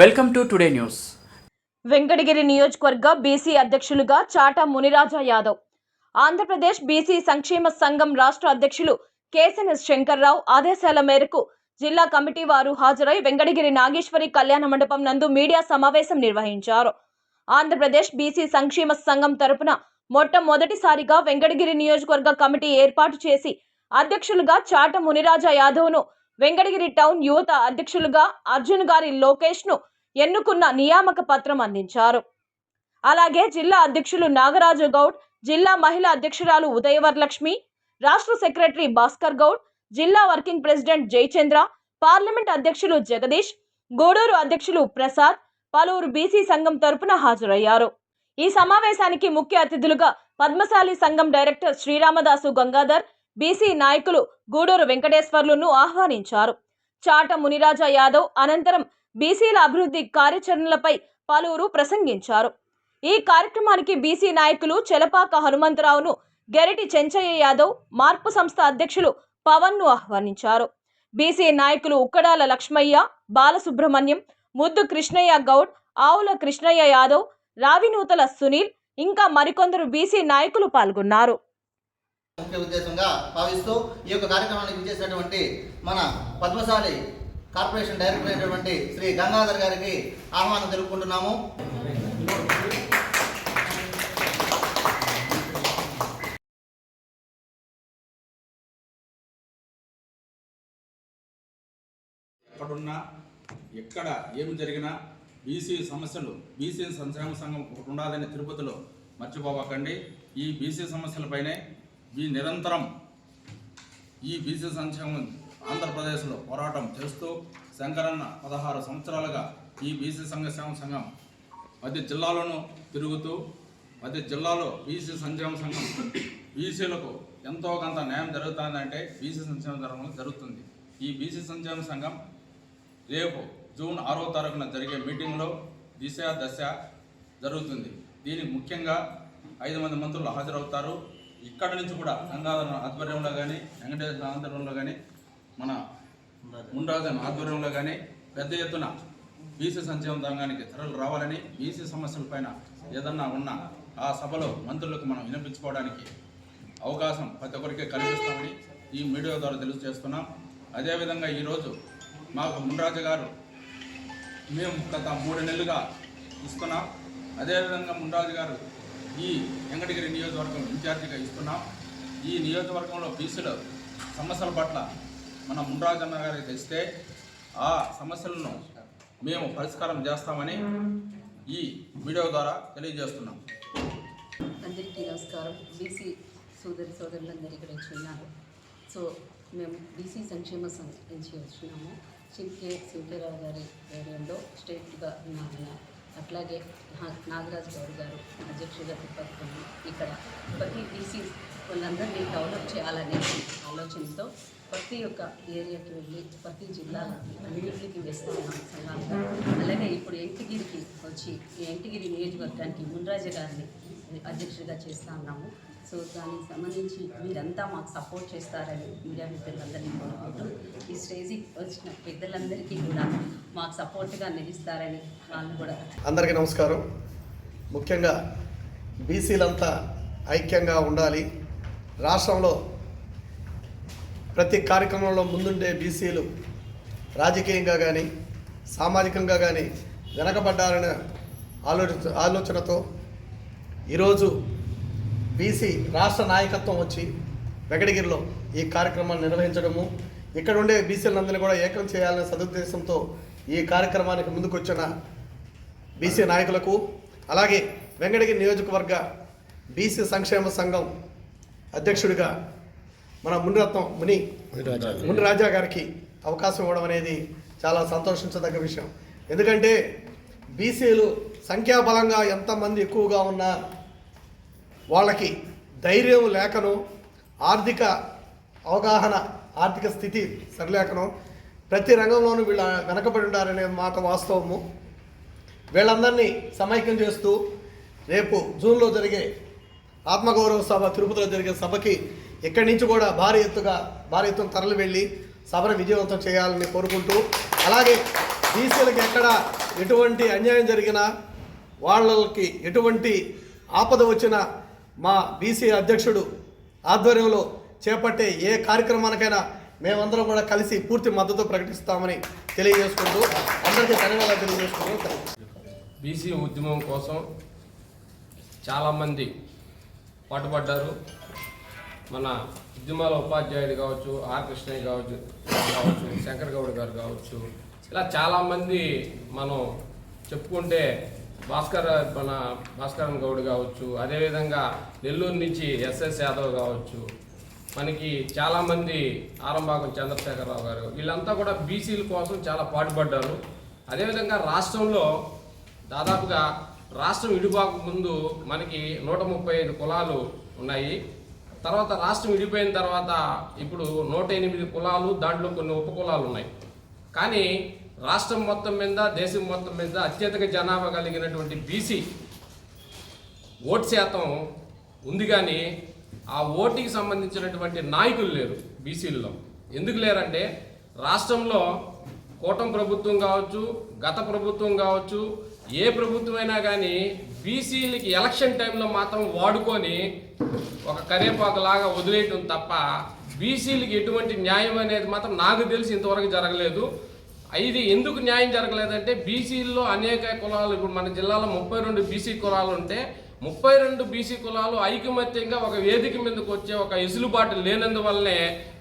Welcome to today news. Venkatagiri నియోజకవర్గ BC అధ్యక్షులుగా Chata Muniraja Yadav. Andhra Pradesh BC సంక్షేమ సంఘం రాష్ట్ర అధ్యక్షులు కేసీఎస్ శంకర్రావు ఆదేశాల మేరకు జిల్లా కమిటీ వారు హాజరై వెంకటగిరి నాగేశ్వరి కళ్యాణ మండపం నందు మీడియా సమావేశం నిర్వహించారు. ఆంధ్రప్రదేశ్ బీసీ సంక్షేమ సంఘం తరపున మొట్టమొదటిసారిగా వెంకటగిరి నియోజకవర్గ కమిటీ ఏర్పాటు చేసి అధ్యక్షులుగా చాట మునిరాజా యాదవ్ను వెంకటగిరి టౌన్ యువత అధ్యక్షులుగా అర్జున్ గారి లోకేష్ను ఎన్నుకున్న నియామక పత్రం అందించారు. అలాగే జిల్లా అధ్యక్షులు నాగరాజు గౌడ్ జిల్లా మహిళా అధ్యక్షురాలు ఉదయవరలక్ష్మి రాష్ట్ర సెక్రటరీ భాస్కర్ గౌడ్ జిల్లా వర్కింగ్ ప్రెసిడెంట్ జయచంద్ర పార్లమెంట్ అధ్యక్షులు జగదీష్ గూడూరు అధ్యక్షులు ప్రసాద్ పలువురు బీసీ సంఘం తరపున హాజరయ్యారు. ఈ సమావేశానికి ముఖ్య అతిథులుగా పద్మశాలి సంఘం డైరెక్టర్ శ్రీరామదాసు గంగాధర్ బీసీ నాయకులు గూడూరు వెంకటేశ్వర్లను ఆహ్వానించారు. చాట మునిరాజా యాదవ్ అనంతరం బీసీల అభివృద్ధి కార్యాచరణలపై పలువురు ప్రసంగించారు. ఈ కార్యక్రమానికి బీసీ నాయకులు చెలపాక హనుమంతరావును గెరటి చెంచయ్య యాదవ్ మార్పు సంస్థ అధ్యక్షులు పవన్ను ఆహ్వానించారు. బీసీ నాయకులు ఉక్కడాల లక్ష్మయ్య బాలసుబ్రహ్మణ్యం ముద్దు కృష్ణయ్య గౌడ్ ఆవుల కృష్ణయ్య యాదవ్ రావినూతల సునీల్ ఇంకా మరికొందరు బీసీ నాయకులు పాల్గొన్నారు. ముఖ్య ఉద్దేశంగా భావిస్తూ ఈ యొక్క కార్యక్రమానికి విచ్చేసినటువంటి మన పద్మశాలి కార్పొరేషన్ డైరెక్టర్ అయినటువంటి శ్రీ గంగాధర్ గారికి ఆహ్వానం తెలుపుకుంటున్నాము. ఎక్కడున్నా ఎక్కడ ఏమి జరిగినా బీసీ సమస్యలు బీసీ సంక్షేమ సంఘం ఒకటి ఉండాలని తిరుపతిలో మర్చిపోవకండి. ఈ బీసీ సమస్యలపైనే ఈ నిరంతరం ఈ బీసీ సంక్షేమం ఆంధ్రప్రదేశ్లో పోరాటం చేస్తూ శంకరన్న పదహారు సంవత్సరాలుగా ఈ బీసీ సంక్షేమ సంఘం ప్రతి జిల్లాలోనూ తిరుగుతూ ప్రతి జిల్లాలో బీసీ సంక్షేమ సంఘం బీసీలకు ఎంతో కొంత న్యాయం జరుగుతుందంటే బీసీ సంక్షేమ సంఘం జరుగుతుంది. ఈ బీసీ సంక్షేమ సంఘం రేపు జూన్ ఆరో తారీఖున జరిగే మీటింగ్లో దిశ దశ జరుగుతుంది. దీనికి ముఖ్యంగా ఐదు మంది మంత్రులు హాజరవుతారు. ఇక్కడ నుంచి కూడా గంగాధర ఆధ్వర్యంలో కానీ వెంకటేశ్వర ఆధ్వర్యంలో కానీ మన ముండాజన్ ఆధ్వర్యంలో కానీ పెద్ద ఎత్తున బీసీ సంక్షేమ రంగానికి ధరలు రావాలని బీసీ సమస్యలపైన ఏదన్నా ఉన్నా ఆ సభలో మంత్రులకు మనం వినిపించుకోవడానికి అవకాశం ప్రతి ఒక్కరికి కల్పిస్తామని ఈ మీడియా ద్వారా తెలియజేస్తున్నాం. అదేవిధంగా ఈరోజు మాకు మున్రాజు గారు మేము గత మూడు నెలలుగా ఇస్తున్నాం. అదేవిధంగా మున్రాజు గారు ఈ వెంకటగిరి నియోజకవర్గం ఇన్ఛార్జిగా ఇస్తున్నాం. ఈ నియోజకవర్గంలో బీసీల సమస్యల పట్ల మన మున్రాజన్న గారికి తెస్తే ఆ సమస్యలను మేము పరిష్కారం చేస్తామని ఈ వీడియో ద్వారా తెలియజేస్తున్నాం. అందరికీ నమస్కారం. బీసీ సోదరి సోదరులందరూ ఇక్కడ వచ్చి ఉన్నారు. సో మేము బీసీ సంక్షేమ సంఘ నుంచి వచ్చినాము. చింకే సింకేరావు గారి ఏరియాలో స్టేట్గా ఉన్నాము అట్లాగే నాగరాజు గౌడ్ గారు అధ్యక్షుడిగా తిప్పట్టుకుని ఇక్కడ ప్రతి బీసీ వాళ్ళందరినీ డెవలప్ చేయాలనే ఆలోచనతో ప్రతి ఒక్క ఏరియాకి వెళ్ళి ప్రతి జిల్లా అన్నింటికి వేస్తున్నాం సంఘాలుగా అలాగే ఇప్పుడు ఎంటిగిరికి వచ్చి ఈ ఎంటిగిరి నియోజకవర్గానికి మున్రాజ గారిని అధ్యక్షుడిగా చేస్తూ ఉన్నాము. సో దానికి సంబంధించి మీరంతా మాకు సపోర్ట్ చేస్తారని మీడియా మిత్రులందరినీ కోరుకుంటూ ఈ స్టేజికి వచ్చిన పెద్దలందరికీ కూడా మాకు సపోర్ట్గా నిలుస్తారని వాళ్ళు కూడా అందరికీ నమస్కారం. ముఖ్యంగా బీసీలంతా ఐక్యంగా ఉండాలి. రాష్ట్రంలో ప్రతి కార్యక్రమంలో ముందుండే బీసీలు రాజకీయంగా కానీ సామాజికంగా కానీ వెనకబడ్డారనే ఆలోచన ఆలోచనతో ఈరోజు బీసీ రాష్ట్ర నాయకత్వం వచ్చి వెంకటగిరిలో ఈ కార్యక్రమాన్ని నిర్వహించడము ఇక్కడ ఉండే బీసీలందరినీ కూడా ఏకం చేయాలనే సదుద్దేశంతో ఈ కార్యక్రమానికి ముందుకొచ్చిన బీసీ నాయకులకు అలాగే వెంకటగిరి నియోజకవర్గ బీసీ సంక్షేమ సంఘం అధ్యక్షుడిగా మన మునిరత్నం ముని ముని రాజా గారికి అవకాశం ఇవ్వడం అనేది చాలా సంతోషించదగ్గ విషయం. ఎందుకంటే బీసీలు సంఖ్యాబలంగా ఎంతమంది ఎక్కువగా ఉన్నా వాళ్ళకి ధైర్యం లేకను ఆర్థిక అవగాహన ఆర్థిక స్థితి సరిలేకను ప్రతి రంగంలోనూ వీళ్ళ వెనకబడి ఉండాలనే మాట వాస్తవము. వీళ్ళందరినీ సమైక్యం చేస్తూ రేపు జూన్లో జరిగే ఆత్మగౌరవ సభ తిరుపతిలో జరిగే సభకి ఎక్కడి నుంచి కూడా భారీ ఎత్తుగా భారీ ఎత్తున తరలి వెళ్ళి సభను విజయవంతం చేయాలని కోరుకుంటూ అలాగే బీసీలకు ఎక్కడ ఎటువంటి అన్యాయం జరిగినా వాళ్ళకి ఎటువంటి ఆపద వచ్చినా మా బీసీ అధ్యక్షుడు ఆధ్వర్యంలో చేపట్టే ఏ కార్యక్రమానికైనా మేమందరం కూడా కలిసి పూర్తి మద్దతు ప్రకటిస్తామని తెలియజేసుకుంటూ అందరికీ ధన్యవాదాలు తెలియజేసుకుంటూ బీసీ ఉద్యమం కోసం చాలామంది పాటుపడ్డారు. మన ఉద్యమాల ఉపాధ్యాయుడు కావచ్చు ఆర్ కృష్ణయ్య కావచ్చు కావచ్చు శంకర్ గౌడ్ గారు కావచ్చు ఇలా చాలామంది మనం చెప్పుకుంటే భాస్కర్ మన భాస్కరన్ గౌడ్ కావచ్చు అదేవిధంగా నెల్లూరు నుంచి ఎస్ఎస్ యాదవ్ కావచ్చు మనకి చాలామంది ఆరంభాగం చంద్రశేఖరరావు గారు వీళ్ళంతా కూడా బీసీల కోసం చాలా పాటుపడ్డారు. అదేవిధంగా రాష్ట్రంలో దాదాపుగా రాష్ట్రం విడిపోక ముందు మనకి నూట ముప్పై ఐదు కులాలు ఉన్నాయి. తర్వాత రాష్ట్రం విడిపోయిన తర్వాత ఇప్పుడు నూట ఎనిమిది కులాలు దాంట్లో కొన్ని ఉపకులాలు ఉన్నాయి. కానీ రాష్ట్రం మొత్తం మీద దేశం మొత్తం మీద అత్యధిక జనాభా కలిగినటువంటి బీసీ ఓటు శాతం ఉంది కానీ ఆ ఓటుకి సంబంధించినటువంటి నాయకులు లేరు బీసీల్లో ఎందుకు లేరంటే రాష్ట్రంలో కూటమి ప్రభుత్వం కావచ్చు గత ప్రభుత్వం కావచ్చు ఏ ప్రభుత్వం అయినా కానీ బీసీలకి ఎలక్షన్ టైంలో మాత్రం వాడుకొని ఒక కరేపాకులాగా వదిలేయటం తప్ప బీసీలకి ఎటువంటి న్యాయం అనేది మాత్రం నాకు తెలిసి ఇంతవరకు జరగలేదు. ఇది ఎందుకు న్యాయం జరగలేదంటే బీసీల్లో అనేక కులాలు ఇప్పుడు మన జిల్లాలో ముప్పై రెండు బీసీ కులాలు ఉంటే ముప్పై రెండు బీసీ కులాలు ఐకమత్యంగా ఒక వేదిక మీదకి వచ్చే ఒక ఎసులుబాటు లేనందువల్లనే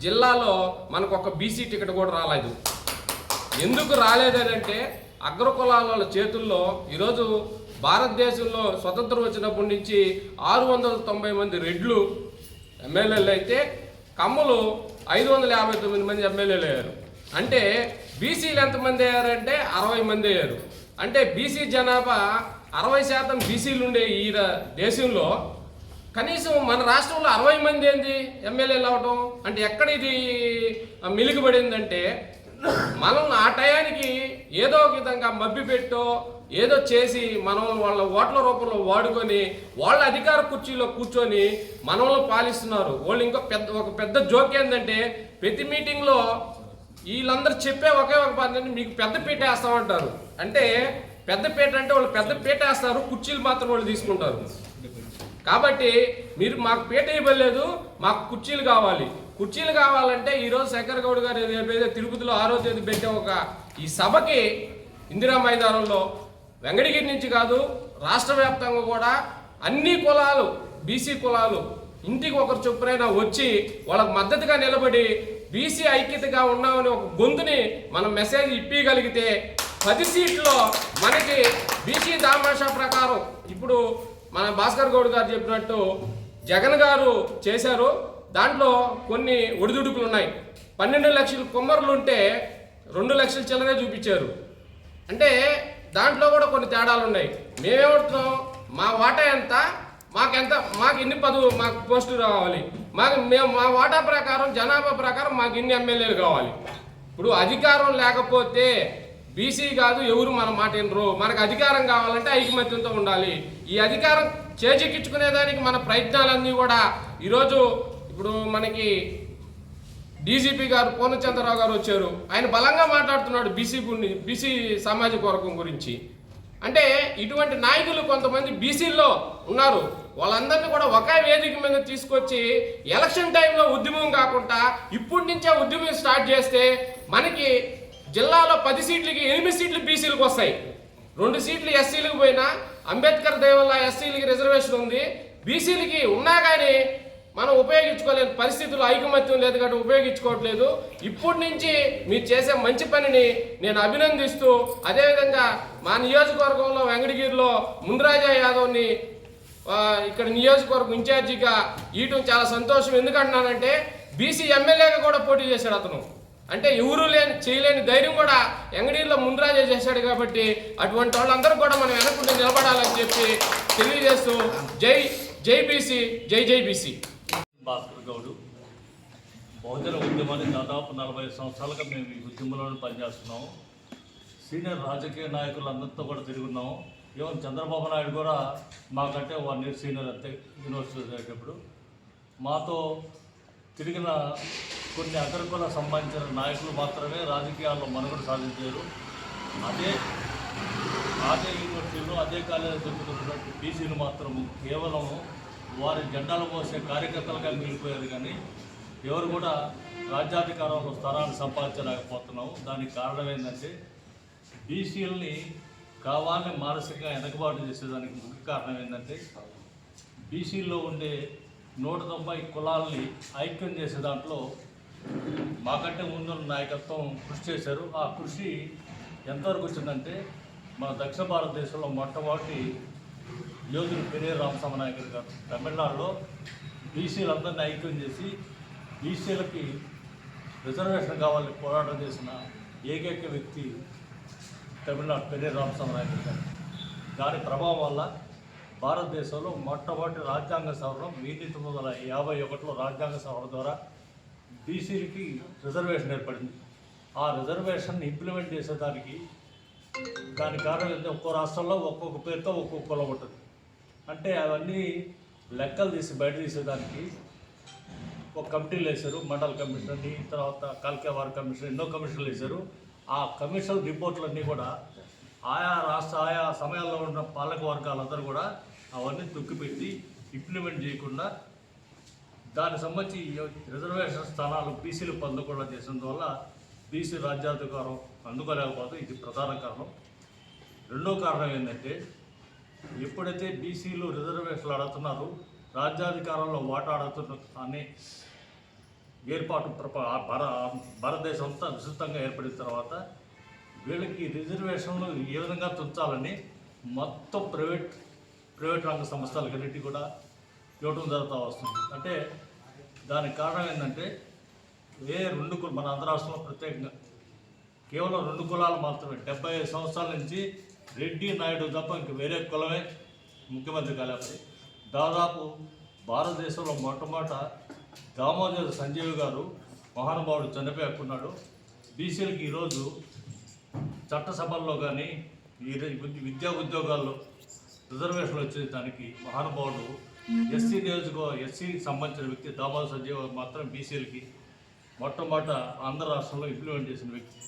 జిల్లాలో మనకు ఒక బీసీ టికెట్ కూడా రాలేదు. ఎందుకు రాలేదనంటే అగ్ర కులాల చేతుల్లో ఈరోజు భారతదేశంలో స్వతంత్రం వచ్చినప్పటి నుంచి ఆరు వందల తొంభై మంది రెడ్లు ఎమ్మెల్యేలు అయితే కమ్మలు ఐదు వందల యాభై తొమ్మిది మంది ఎమ్మెల్యేలు అయ్యారు అంటే బీసీలు ఎంతమంది అయ్యారంటే అరవై మంది అయ్యారు. అంటే బీసీ జనాభా అరవై శాతం బీసీలు ఉండే ఈ దేశంలో కనీసం మన రాష్ట్రంలో అరవై మంది ఏంది ఎమ్మెల్యేలు అవటం? అంటే ఎక్కడ ఇది మిలిగిపడిందంటే మనం ఆ టయానికి ఏదో ఒక విధంగా మబ్బి పెట్టో ఏదో చేసి మనం వాళ్ళ ఓట్ల రూపంలో వాడుకొని వాళ్ళ అధికార కుర్చీలో కూర్చొని మనల్ని పాలిస్తున్నారు. వాళ్ళు ఇంకో పెద్ద ఒక పెద్ద జోక్ ఏంటంటే ప్రతి మీటింగ్లో వీళ్ళందరూ చెప్పే ఒకే ఒక పని మీకు పెద్ద పీట వేస్తామంటారు. అంటే పెద్ద పీట అంటే వాళ్ళు పెద్ద పీట వేస్తారు కుర్చీలు మాత్రం వాళ్ళు తీసుకుంటారు. కాబట్టి మీరు మాకు పీట ఇవ్వలేదు మాకు కుర్చీలు కావాలి. కుర్చీలు కావాలంటే ఈరోజు శంకర్ గౌడ్ గారు ఏదైతే తిరుపతిలో ఆరో తేదీ పెట్టే ఒక ఈ సభకి ఇందిరా మైదానంలో వెంగడగిరి నుంచి కాదు రాష్ట్ర వ్యాప్తంగా కూడా అన్ని కులాలు బీసీ కులాలు ఇంటికి ఒకరు చొప్పునైనా వచ్చి వాళ్ళకు మద్దతుగా నిలబడి బీసీ ఐక్యతగా ఉన్నామని ఒక గొంతుని మనం మెసేజ్ ఇప్పగలిగితే పది సీట్లో మనకి బీసీ దామాషా ప్రకారం ఇప్పుడు మన భాస్కర్ గౌడ్ గారు చెప్పినట్టు జగన్ గారు చేశారు. దాంట్లో కొన్ని ఒడిదుడుకులు ఉన్నాయి. పన్నెండు లక్షల కుమ్మరులు ఉంటే రెండు లక్షల చిల్లరే చూపించారు. అంటే దాంట్లో కూడా కొన్ని తేడాలు ఉన్నాయి. మేమేమంటున్నాం? మా వాటా ఎంత? మాకెంత? మాకు ఎన్ని పదవు మాకు పోస్టులు కావాలి మాకు మేము మా వాటా ప్రకారం జనాభా ప్రకారం మాకు ఇన్ని ఎమ్మెల్యేలు కావాలి. ఇప్పుడు అధికారం లేకపోతే బీసీ కాదు ఎవరు మన మాట వినరు. మనకు అధికారం కావాలంటే ఐకమత్యంతో ఉండాలి. ఈ అధికారం చేజిక్కించుకునేదానికి మన ప్రయత్నాలన్నీ కూడా ఈరోజు ఇప్పుడు మనకి డీజీపీ గారు పూర్ణచంద్రరావు గారు వచ్చారు. ఆయన బలంగా మాట్లాడుతున్నాడు బీసీ గురించి బీసీ సామాజిక వర్గం గురించి. అంటే ఇటువంటి నాయకులు కొంతమంది బీసీల్లో ఉన్నారు. వాళ్ళందరినీ కూడా ఒకే వేదిక మీద తీసుకొచ్చి ఎలక్షన్ టైంలో ఉద్యమం కాకుండా ఇప్పటి నుంచే ఉద్యమం స్టార్ట్ చేస్తే మనకి జిల్లాలో పది సీట్లకి ఎనిమిది సీట్లు బీసీలకు వస్తాయి. రెండు సీట్లు ఎస్సీలకు పోయినా అంబేద్కర్ దేవల్లా ఎస్సీలకి రిజర్వేషన్ ఉంది. బీసీలకి ఉన్నా కానీ మనం ఉపయోగించుకోలేని పరిస్థితులు ఐకమత్యం లేదు కాబట్టి ఉపయోగించుకోవట్లేదు. ఇప్పటి నుంచి మీరు చేసే మంచి పనిని నేను అభినందిస్తూ అదేవిధంగా మా నియోజకవర్గంలో వెంకటగిరిలో ముందరాజా యాదవ్ని ఇక్కడ నియోజకవర్గం ఇన్ఛార్జిగా ఇయటం చాలా సంతోషం. ఎందుకంటున్నానంటే బీసీ ఎమ్మెల్యేగా కూడా పోటీ చేశాడు అతను. అంటే ఎవరూ లేని చేయలేని ధైర్యం కూడా ఎంగడీలో ముందరాజే చేశాడు కాబట్టి అటువంటి వాళ్ళందరూ కూడా మనం వెనకుండి నిలబడాలని చెప్పి తెలియజేస్తూ జై జై బీసీ జై జై బీసీ. భాస్కర్ గౌడు. బహుజన ఉద్యమాన్ని దాదాపు నలభై సంవత్సరాలుగా మేము ఈ ఉద్యమంలోనే పనిచేస్తున్నాము సీనియర్ రాజకీయ నాయకులు అందరితో కూడా తిరుగున్నాము ఈవెన్ చంద్రబాబు నాయుడు కూడా మాకంటే వన్ ఇయర్ సీనియర్ అంతే యూనివర్సిటీ చదివేటప్పుడు మాతో తిరిగిన కొన్ని అగ్రకుల సంబంధించిన నాయకులు మాత్రమే రాజకీయాల్లో మనుగడ సాధించారు. అదే అదే యూనివర్సిటీలో అదే కాలేజీలో చదువుతున్నటువంటి బీసీలు మాత్రము కేవలం వారి జెండాలు పోసే కార్యకర్తలుగా మిగిలిపోయారు కానీ ఎవరు కూడా రాజ్యాధికారంలో స్థానాన్ని సంపాదించలేకపోతున్నాము. దానికి కారణం ఏంటంటే బీసీలని కావాలని మానసికంగా వెనకబాటు చేసేదానికి ముఖ్య కారణం ఏంటంటే బీసీల్లో ఉండే నూట తొంభై కులాలని ఐక్యం చేసే దాంట్లో మాకంటే ముందున్న నాయకత్వం కృషి చేశారు. ఆ కృషి ఎంతవరకు వచ్చిందంటే మన దక్షిణ భారతదేశంలో మొట్టమొదటి యోధుడు పెరే రామస్వామి నాయకుడు గారు. తమిళనాడులో బీసీలందరినీ ఐక్యం చేసి బీసీలకి రిజర్వేషన్ కావాలని పోరాటం చేసిన ఏకైక వ్యక్తి తమిళనాడు పెరే రామస్వామి గారు. దాని ప్రభావం వల్ల భారతదేశంలో మొట్టమొదటి రాజ్యాంగ సవరణ వెయ్యి తొమ్మిది వందల యాభై ఒకటిలో రాజ్యాంగ సవరణ ద్వారా బీసీలకి రిజర్వేషన్ ఏర్పడింది. ఆ రిజర్వేషన్ ఇంప్లిమెంట్ చేసేదానికి దాని కారణం ఏంటంటే ఒక్కో రాష్ట్రంలో ఒక్కొక్క పేరుతో ఒక్కొక్క కులం ఉంటుంది. అంటే అవన్నీ లెక్కలు తీసి బయట తీసేదానికి ఒక కమిటీలు వేశారు మండల కమిషనర్ని తర్వాత కాల్కేవార్ కమిషన్ ఎన్నో కమిషన్లు వేశారు. ఆ కమిషన్ రిపోర్ట్లన్నీ కూడా ఆయా రాష్ట్ర ఆయా సమయాల్లో ఉన్న పాలక వర్గాలందరూ కూడా అవన్నీ తొక్కిపెట్టి ఇంప్లిమెంట్ చేయకుండా దానికి సంబంధించి రిజర్వేషన్ స్థానాలు బీసీలు పొందకుండా చేసినందువల్ల బీసీ రాజ్యాధికారం అందుకోలేకపోతే ఇది ప్రధాన కారణం. రెండో కారణం ఏంటంటే ఎప్పుడైతే బీసీలు రిజర్వేషన్లు అడుగుతున్నారో రాజ్యాధికారంలో వాటా అడుగుతున్న అనే ఏర్పాటు ప్రప- భార భారతదేశం అంతా విస్తృతంగా ఏర్పడిన తర్వాత వీళ్ళకి రిజర్వేషన్లు ఏ విధంగా తుంచాలని మొత్తం ప్రైవేట్ ప్రైవేట్ రంగ సంస్థలకన్నిటి కూడా ఇవ్వటం జరుగుతూ వస్తుంది. అంటే దానికి కారణం ఏంటంటే ఏ రెండు కుల మన ఆంధ్ర రాష్ట్రంలో ప్రత్యేకంగా కేవలం రెండు కులాలు మాత్రమే డెబ్బై సంవత్సరాల నుంచి రెడ్డి నాయుడు తప్ప ఇంక వేరే కులమే ముఖ్యమంత్రి కాలేపతి దాదాపు భారతదేశంలో మొట్టమొదట దామోదర్ సంజీవ్ గారు మహానుభావుడు చనిపోయాకున్నాడు బీసీలకి ఈరోజు చట్టసభల్లో కానీ ఈ విద్యా ఉద్యోగాల్లో రిజర్వేషన్లు వచ్చే దానికి మహానుభావుడు ఎస్సీ నియోజక ఎస్సీకి సంబంధించిన వ్యక్తి దామోదర్ సంజీవ్ మాత్రం బీసీలకి మొట్టమొదట ఆంధ్ర రాష్ట్రంలో ఇంప్లిమెంట్ చేసిన వ్యక్తి.